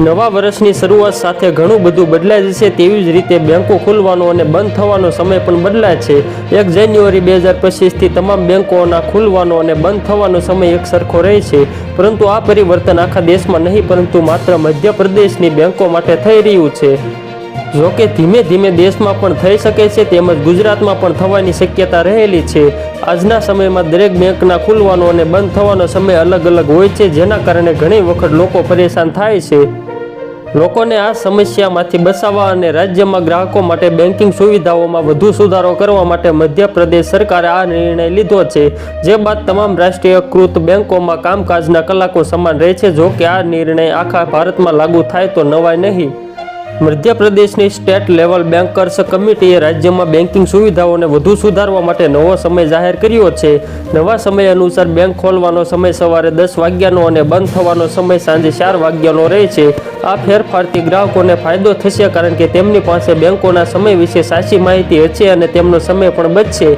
નવા વર્ષની શરૂઆત સાથે ઘણું બધું બદલાય જશે તેવી જ રીતે બેંકો ખુલવાનો અને બંધ થવાનો સમય પણ બદલાય છે. એક જાન્યુઆરી બે હજાર પચીસથી તમામ બેંકોના ખુલવાનો અને બંધ થવાનો સમય એક સરખો રહે છે. પરંતુ આ પરિવર્તન આખા દેશમાં નહીં, પરંતુ માત્ર મધ્યપ્રદેશની બેંકો માટે થઈ રહ્યું છે. જોકે ધીમે ધીમે દેશમાં પણ થઈ શકે છે, તેમજ ગુજરાતમાં પણ થવાની શક્યતા રહેલી છે. આજના સમયમાં દરેક બેંકના ખુલવાનો અને બંધ થવાનો સમય અલગ અલગ હોય છે, જેના કારણે ઘણી વખત લોકો પરેશાન થાય છે. લોકોને આ સમસ્યામાંથી બચાવવા અને રાજ્યમાં ગ્રાહકો માટે બેન્કિંગ સુવિધાઓમાં વધુ સુધારો કરવા માટે મધ્યપ્રદેશ સરકારે આ નિર્ણય લીધો છે. જે બાદ તમામ રાષ્ટ્રીયકૃત બેંકોમાં કામકાજના કલાકો સમાન રહે છે. જો કે આ નિર્ણય આખા ભારતમાં લાગુ થાય તો નવાય નહીં. મધ્યપ્રદેશની સ્ટેટ લેવલ બેન્કર્સ કમિટીએ રાજ્યમાં બેન્કિંગ સુવિધાઓને વધુ સુધારવા માટે નવો સમય જાહેર કર્યો છે. નવા સમય અનુસાર બેંક ખોલવાનો સમય સવારે દસ વાગ્યાનો અને બંધ થવાનો સમય સાંજે ચાર વાગ્યાનો રહે છે. આ ફેરફારથી ગ્રાહકોને ફાયદો થશે કારણ કે તેમની પાસે બેંકોના સમય વિશે સાચી માહિતી હશે અને તેમનો સમય પણ બચશે.